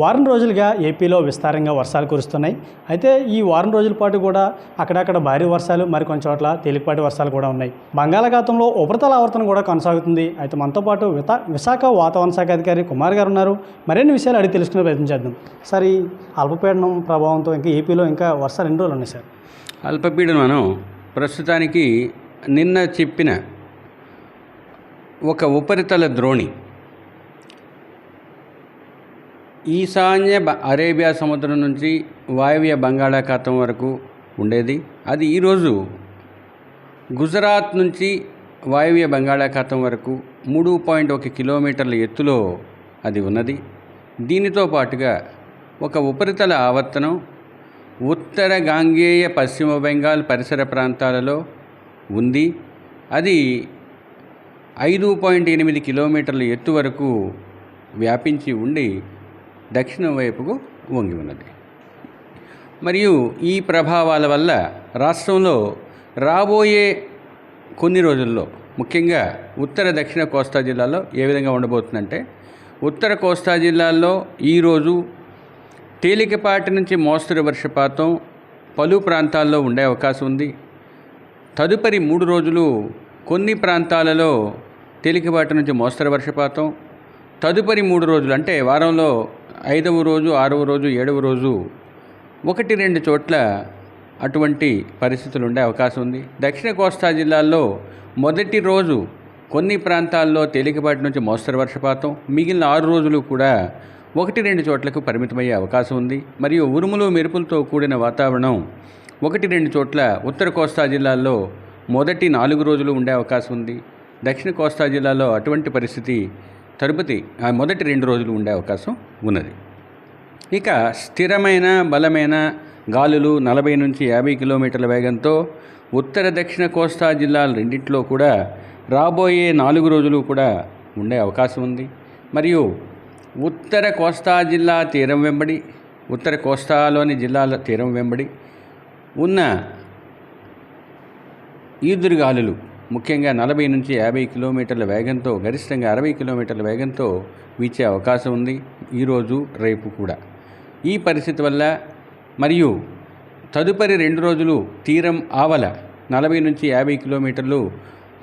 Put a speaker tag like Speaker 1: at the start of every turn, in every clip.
Speaker 1: వారం రోజులుగా ఏపీలో విస్తారంగా వర్షాలు కురుస్తున్నాయి. అయితే ఈ వారం రోజుల పాటు కూడా అక్కడక్కడ భారీ వర్షాలు మరికొన్ని చోట్ల తేలికపాటి వర్షాలు కూడా ఉన్నాయి. బంగాళాఖాతంలో ఉపరితల ఆవర్తనం కూడా కొనసాగుతుంది. అయితే మనతో పాటు విత విశాఖ వాతావరణ శాఖ అధికారి కుమార్ గారు ఉన్నారు. మరిన్ని విషయాలు అడిగి తెలుసుకునే ప్రయత్నం చేద్దాం. సార్ ఈ అల్పపీడనం ప్రభావంతో ఇంకా ఏపీలో ఇంకా వర్షాలు ఎన్ని రోజులు ఉన్నాయి సార్?
Speaker 2: అల్పపీడనం ప్రస్తుతానికి నిన్న చెప్పిన ఒక ఉపరితల ద్రోణి ఈశాన్య బ- అరేబియా సముద్రం నుంచి వాయువ్య బంగాళాఖాతం వరకు ఉండేది. అది ఈరోజు గుజరాత్ నుంచి వాయువ్య బంగాళాఖాతం వరకు మూడు పాయింట్ ఒక కిలోమీటర్ల ఎత్తులో అది ఉన్నది. దీనితో పాటుగా ఒక ఉపరితల ఆవర్తనం ఉత్తర గాంగేయ పశ్చిమ బెంగాల్ పరిసర ప్రాంతాలలో ఉంది. అది ఐదు పాయింట్ ఎనిమిది కిలోమీటర్ల ఎత్తు వరకు వ్యాపించి ఉండి దక్షిణం వైపుకు వంగి ఉన్నది. మరియు ఈ ప్రభావాల వల్ల రాష్ట్రంలో రాబోయే కొన్ని రోజుల్లో ముఖ్యంగా ఉత్తర దక్షిణ కోస్తా జిల్లాలో ఏ విధంగా ఉండబోతుందంటే ఉత్తర కోస్తా జిల్లాల్లో ఈరోజు తేలికపాటి నుంచి మోస్తరు వర్షపాతం పలు ప్రాంతాల్లో ఉండే అవకాశం ఉంది. తదుపరి మూడు రోజులు కొన్ని ప్రాంతాలలో తేలికపాటి నుంచి మోస్తరు వర్షపాతం తదుపరి మూడు రోజులు అంటే వారంలో ఐదవ రోజు ఆరవ రోజు ఏడవ రోజు ఒకటి రెండు చోట్ల అటువంటి పరిస్థితులు ఉండే అవకాశం ఉంది. దక్షిణ కోస్తా జిల్లాల్లో మొదటి రోజు కొన్ని ప్రాంతాల్లో తేలికపాటి నుంచి మోస్తరు వర్షపాతం మిగిలిన ఆరు రోజులు కూడా ఒకటి రెండు చోట్లకు పరిమితమయ్యే అవకాశం ఉంది. మరియు ఉరుములు మెరుపులతో కూడిన వాతావరణం ఒకటి రెండు చోట్ల ఉత్తర కోస్తా జిల్లాల్లో మొదటి నాలుగు రోజులు ఉండే అవకాశం ఉంది. దక్షిణ కోస్తా జిల్లాలో అటువంటి పరిస్థితి తరుపతి ఆ మొదటి రెండు రోజులు ఉండే అవకాశం ఉన్నది. ఇక స్థిరమైన బలమైన గాలులు నలభై నుంచి యాభై కిలోమీటర్ల వేగంతో ఉత్తర దక్షిణ కోస్తా జిల్లాల రెండింటిలో కూడా రాబోయే నాలుగు రోజులు కూడా ఉండే అవకాశం ఉంది. మరియు ఉత్తర కోస్తా జిల్లా తీరం వెంబడి ఉత్తర కోస్తాలోని జిల్లాల తీరం వెంబడి ఉన్న ఈదురుగాలులు ముఖ్యంగా నలభై నుంచి యాభై కిలోమీటర్ల వేగంతో గరిష్టంగా అరవై కిలోమీటర్ల వేగంతో వీచే అవకాశం ఉంది ఈరోజు రేపు కూడా. ఈ పరిస్థితి వల్ల మరియు తదుపరి రెండు రోజులు తీరం ఆవల నలభై నుంచి యాభై కిలోమీటర్లు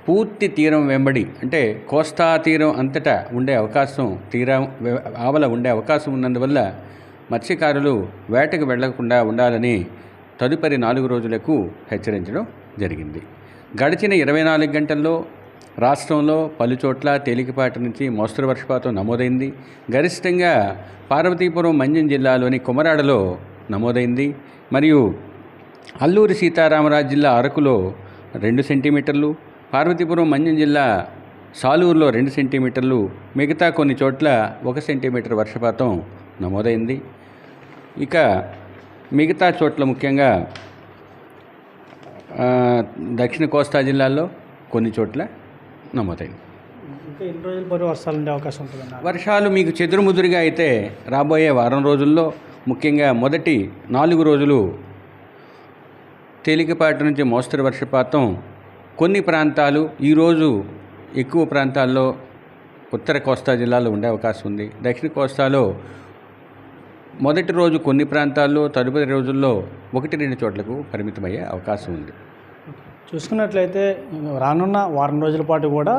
Speaker 2: పూర్తి తీరం వెంబడి అంటే కోస్తా తీరం అంతటా ఉండే అవకాశం తీరం ఆవల ఉండే అవకాశం ఉన్నందువల్ల మత్స్యకారులు వేటకు వెళ్ళకుండా ఉండాలని తదుపరి నాలుగు రోజులకు హెచ్చరించడం జరిగింది. గడిచిన ఇరవై నాలుగు గంటల్లో రాష్ట్రంలో పలుచోట్ల తేలికపాటి నుంచి మోస్తరు వర్షపాతం నమోదైంది. గరిష్టంగా పార్వతీపురం మంజం జిల్లాలోని కుమరాడలో నమోదైంది. మరియు అల్లూరి సీతారామరాజు జిల్లా అరకులో రెండు సెంటీమీటర్లు పార్వతీపురం మంజం జిల్లా సాలూరులో రెండు సెంటీమీటర్లు మిగతా కొన్ని చోట్ల ఒక సెంటీమీటర్ వర్షపాతం నమోదైంది. ఇక మిగతా చోట్ల ముఖ్యంగా దక్షిణ కోస్తా జిల్లాల్లో కొన్ని చోట్ల నమోదైంది.
Speaker 1: ఇంకా ఎన్ని రోజుల పాటు వర్షాలు ఉండే అవకాశం ఉంటుందన్నారు?
Speaker 2: వర్షాలు మీకు చెదురుముదురుగా అయితే రాబోయే వారం రోజుల్లో ముఖ్యంగా మొదటి నాలుగు రోజులు తేలికపాటి నుంచి మోస్తరు వర్షపాతం కొన్ని ప్రాంతాలు ఈరోజు ఎక్కువ ప్రాంతాల్లో ఉత్తర కోస్తా జిల్లాలో ఉండే అవకాశం ఉంది. దక్షిణ కోస్తాలో మొదటి రోజు కొన్ని ప్రాంతాల్లో తదుపరి రోజుల్లో ఒకటి రెండు చోట్లకు పరిమితమయ్యే అవకాశం ఉంది.
Speaker 1: చూసుకున్నట్లయితే రానున్న వారం రోజుల పాటు కూడా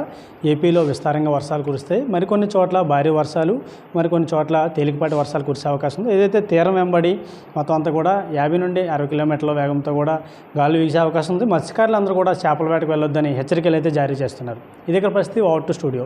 Speaker 1: ఏపీలో విస్తారంగా వర్షాలు కురుస్తాయి. మరికొన్ని చోట్ల భారీ వర్షాలు మరికొన్ని చోట్ల తేలికపాటి వర్షాలు కురిసే అవకాశం ఉంది. ఏదైతే తీరం వెంబడి మొత్తం అంతా కూడా యాభై నుండి అరవై కిలోమీటర్ల వేగంతో కూడా గాలి వీసే అవకాశం ఉంది. మత్స్యకారులు అందరూ కూడా చేపల వేటకు వెళ్ళొద్దని హెచ్చరికలు అయితే జారీ చేస్తున్నారు. ఇది ఇక్కడ పరిస్థితి అవుట్ టు స్టూడియో.